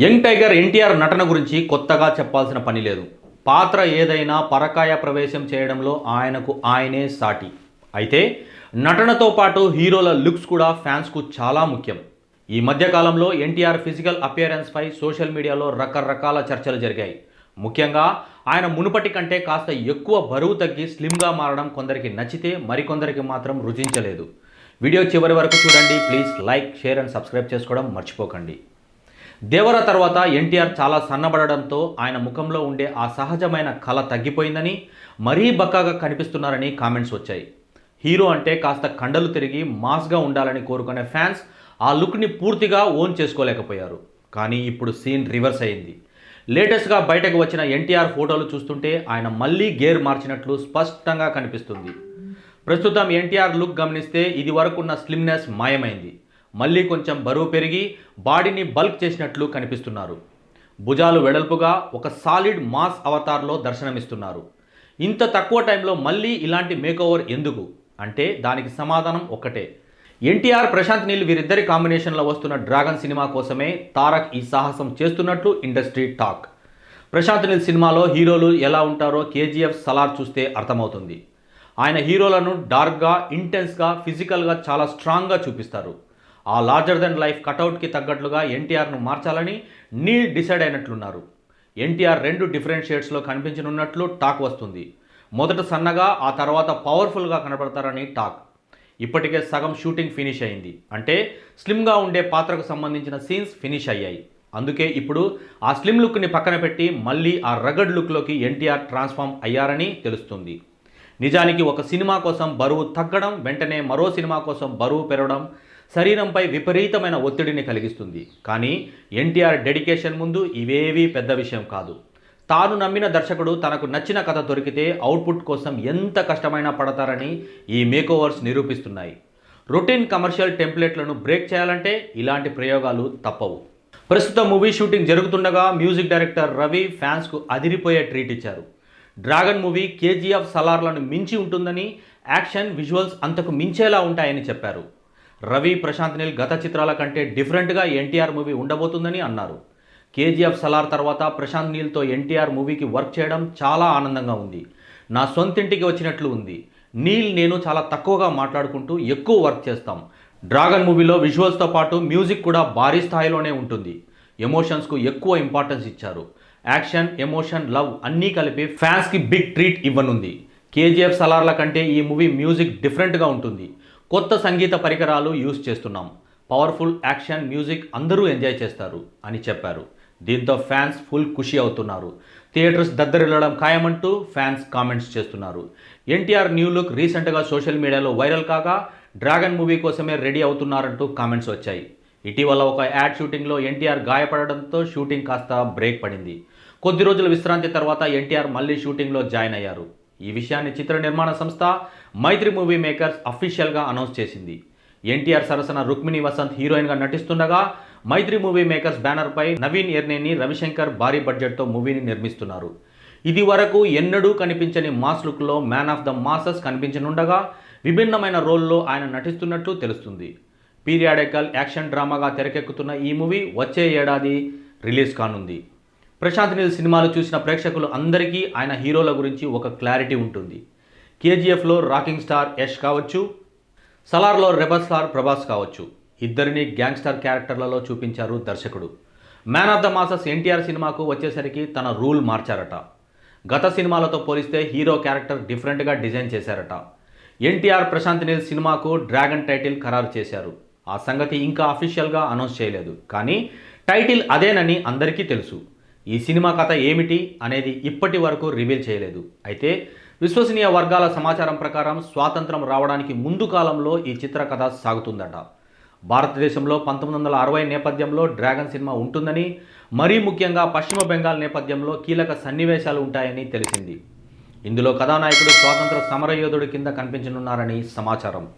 Young tiger NTR నటన గురించి కొత్తగా చెప్పాల్సిన పని లేదు. పాత్ర ఏదైనా పరకాయ ప్రవేశం చేయడంలో ఆయనకు ఆయనే సాటి. అయితే నటనతో పాటు హీరోల లుక్స్ కూడా ఫ్యాన్స్కు చాలా ముఖ్యం. ఈ మధ్యకాలంలో ఎన్టీఆర్ ఫిజికల్ అపియరెన్స్పై సోషల్ మీడియాలో రకరకాల చర్చలు జరిగాయి. ముఖ్యంగా ఆయన మునుపటి కంటే కాస్త ఎక్కువ బరువు తగ్గి స్లిమ్గా మారడం కొందరికి నచ్చితే మరికొందరికి మాత్రం రుచించలేదు. వీడియో చివరి వరకు చూడండి. Please like share and subscribe చేసుకోవడం మర్చిపోకండి. దేవర తర్వాత ఎన్టీఆర్ చాలా సన్నబడడంతో ఆయన ముఖంలో ఉండే ఆ సహజమైన కళ తగ్గిపోయిందని మరీ బక్కగా కనిపిస్తున్నారని కామెంట్స్ వచ్చాయి. హీరో అంటే కాస్త కండలు తిరిగి మాస్గా ఉండాలని కోరుకునే ఫ్యాన్స్ ఆ లుక్ని పూర్తిగా ఓన్ చేసుకోలేకపోయారు. కానీ ఇప్పుడు సీన్ రివర్స్ అయింది. లేటెస్ట్గా బయటకు వచ్చిన ఎన్టీఆర్ ఫోటోలు చూస్తుంటే ఆయన మళ్ళీ గేర్ మార్చినట్లు స్పష్టంగా కనిపిస్తుంది. ప్రస్తుతం ఎన్టీఆర్ లుక్ గమనిస్తే ఇది వరకున్న స్లిమ్నెస్ మాయమైంది. మళ్ళీ కొంచెం బరువు పెరిగి బాడీని బల్క్ చేసినట్లు కనిపిస్తున్నారు. భుజాలు వెడల్పుగా ఒక సాలిడ్ మాస్ అవతార్లో దర్శనమిస్తున్నారు. ఇంత తక్కువ టైంలో మళ్ళీ ఇలాంటి మేకోవర్ ఎందుకు? అంటే దానికి సమాధానం ఒక్కటే. ఎన్టీఆర్ ప్రశాంత్ నీల్ వీరిద్దరి కాంబినేషన్లో వస్తున్న డ్రాగన్ సినిమా కోసమే తారక్ ఈ సాహసం చేస్తున్నట్లు ఇండస్ట్రీ టాక్. ప్రశాంత్ నీల్ సినిమాలో హీరోలు ఎలా ఉంటారో కేజీఎఫ్ సలార్ చూస్తే అర్థమవుతుంది. ఆయన హీరోలను డార్క్గా ఇంటెన్స్గా ఫిజికల్గా చాలా స్ట్రాంగ్గా చూపిస్తారు. ఆ లార్జర్ దెన్ లైఫ్ కటౌట్కి తగ్గట్లుగా ఎన్టీఆర్ను మార్చాలని నీల్ డిసైడ్ అయినట్లున్నారు. ఎన్టీఆర్ రెండు డిఫరెంట్ షేడ్స్లో కనిపించనున్నట్లు టాక్ వస్తుంది. మొదట సన్నగా ఆ తర్వాత పవర్ఫుల్గా కనబడతారని టాక్. ఇప్పటికే సగం షూటింగ్ ఫినిష్ అయింది. అంటే స్లిమ్గా ఉండే పాత్రకు సంబంధించిన సీన్స్ ఫినిష్ అయ్యాయి. అందుకే ఇప్పుడు ఆ స్లిమ్ లుక్ని పక్కన పెట్టి మళ్ళీ ఆ రగడ్ లుక్లోకి ఎన్టీఆర్ ట్రాన్స్ఫార్మ్ అయ్యారని తెలుస్తుంది. నిజానికి ఒక సినిమా కోసం బరువు తగ్గడం వెంటనే మరో సినిమా కోసం బరువు పెరగడం శరీరంపై విపరీతమైన ఒత్తిడిని కలిగిస్తుంది. కానీ ఎన్టీఆర్ డెడికేషన్ ముందు ఇవేవీ పెద్ద విషయం కాదు. తాను నమ్మిన దర్శకుడు తనకు నచ్చిన కథ దొరికితే అవుట్పుట్ కోసం ఎంత కష్టమైనా పడతారని ఈ మేకోవర్స్ నిరూపిస్తున్నాయి. రొటీన్ కమర్షియల్ టెంప్లెట్లను బ్రేక్ చేయాలంటే ఇలాంటి ప్రయోగాలు తప్పవు. ప్రస్తుత మూవీ షూటింగ్ జరుగుతుండగా మ్యూజిక్ డైరెక్టర్ రవి ఫ్యాన్స్కు అదిరిపోయే ట్రీట్ ఇచ్చారు. డ్రాగన్ మూవీ కేజీఎఫ్ సలార్లను మించి ఉంటుందని యాక్షన్ విజువల్స్ అంతకు మించేలా ఉంటాయని చెప్పారు. రవి ప్రశాంత్ నీల్ గత చిత్రాల కంటే డిఫరెంట్గా ఎన్టీఆర్ మూవీ ఉండబోతుందని అన్నారు. కేజీఎఫ్ సలార్ తర్వాత ప్రశాంత్ నీల్తో ఎన్టీఆర్ మూవీకి వర్క్ చేయడం చాలా ఆనందంగా ఉంది. నా సొంతింటికి వచ్చినట్లు ఉంది. నీల్ నేను చాలా తక్కువగా మాట్లాడుకుంటూ ఎక్కువ వర్క్ చేస్తాం. డ్రాగన్ మూవీలో విజువల్స్తో పాటు మ్యూజిక్ కూడా భారీ స్థాయిలోనే ఉంటుంది. ఎమోషన్స్కు ఎక్కువ ఇంపార్టెన్స్ ఇచ్చారు. యాక్షన్ ఎమోషన్ లవ్ అన్నీ కలిపి ఫ్యాన్స్కి బిగ్ ట్రీట్ ఇవ్వనుంది. కేజీఎఫ్ సలార్ల కంటే ఈ మూవీ మ్యూజిక్ డిఫరెంట్గా ఉంటుంది. కొత్త సంగీత పరికరాలు యూజ్ చేస్తున్నాం. పవర్ఫుల్ యాక్షన్ మ్యూజిక్ అందరూ ఎంజాయ్ చేస్తారు అని చెప్పారు. దీంతో ఫ్యాన్స్ ఫుల్ ఖుషి అవుతున్నారు. థియేటర్స్ దద్దరిల్లడం ఖాయమంటూ ఫ్యాన్స్ కామెంట్స్ చేస్తున్నారు. ఎన్టీఆర్ న్యూ లుక్ రీసెంట్గా సోషల్ మీడియాలో వైరల్ కాగా డ్రాగన్ మూవీ కోసమే రెడీ అవుతున్నారంటూ కామెంట్స్ వచ్చాయి. ఇటీవల ఒక యాడ్ షూటింగ్లో ఎన్టీఆర్ గాయపడడంతో షూటింగ్ కాస్త బ్రేక్ పడింది. కొద్ది రోజుల విశ్రాంతి తర్వాత ఎన్టీఆర్ మళ్ళీ షూటింగ్లో జాయిన్ అయ్యారు. ఈ విషయాన్ని చిత్ర నిర్మాణ సంస్థ మైత్రి మూవీ మేకర్స్ అఫీషియల్గా అనౌన్స్ చేసింది. ఎన్టీఆర్ సరసన రుక్మిణి వసంత్ హీరోయిన్గా నటిస్తుండగా మైత్రి మూవీ మేకర్స్ బ్యానర్పై నవీన్ ఎర్నేని రవిశంకర్ భారీ బడ్జెట్తో మూవీని నిర్మిస్తున్నారు. ఇది వరకు ఎన్నడూ కనిపించని మాస్ లుక్లో మ్యాన్ ఆఫ్ ద మాసెస్ కనిపించనుండగా విభిన్నమైన రోల్లో ఆయన నటిస్తున్నట్లు తెలుస్తుంది. పీరియాడికల్ యాక్షన్ డ్రామాగా తెరకెక్కుతున్న ఈ మూవీ వచ్చే ఏడాది రిలీజ్ కానుంది. ప్రశాంత్ నీల్ సినిమాలు చూసిన ప్రేక్షకులు అందరికీ ఆయన హీరోల గురించి ఒక క్లారిటీ ఉంటుంది. కేజీఎఫ్లో రాకింగ్ స్టార్ యష్ కావచ్చు సలార్లో రెబల్ స్టార్ ప్రభాస్ కావచ్చు. ఇద్దరిని గ్యాంగ్స్టార్ క్యారెక్టర్లలో చూపించారు దర్శకుడు. Man of the masses NTR సినిమాకు వచ్చేసరికి తన రూల్ మార్చారట. గత సినిమాలతో పోలిస్తే హీరో క్యారెక్టర్ డిఫరెంట్గా డిజైన్ చేశారట. ఎన్టీఆర్ ప్రశాంత్ నీల్ సినిమాకు డ్రాగన్ టైటిల్ ఖరారు చేశారు. ఆ సంగతి ఇంకా అఫీషియల్గా అనౌన్స్ చేయలేదు. కానీ టైటిల్ అదేనని అందరికీ తెలుసు. ఈ సినిమా కథ ఏమిటి అనేది ఇప్పటి వరకు రివీల్ చేయలేదు. అయితే విశ్వసనీయ వర్గాల సమాచారం ప్రకారం స్వాతంత్రం రావడానికి ముందు కాలంలో ఈ చిత్రకథ సాగుతుందట. భారతదేశంలో పంతొమ్మిది వందల అరవై నేపథ్యంలో డ్రాగన్ సినిమా ఉంటుందని మరీ ముఖ్యంగా పశ్చిమ బెంగాల్ నేపథ్యంలో కీలక సన్నివేశాలు ఉంటాయని తెలిసింది. ఇందులో కథానాయకుడు స్వాతంత్ర సమరయోధుడి కింద కనిపించనున్నారని సమాచారం.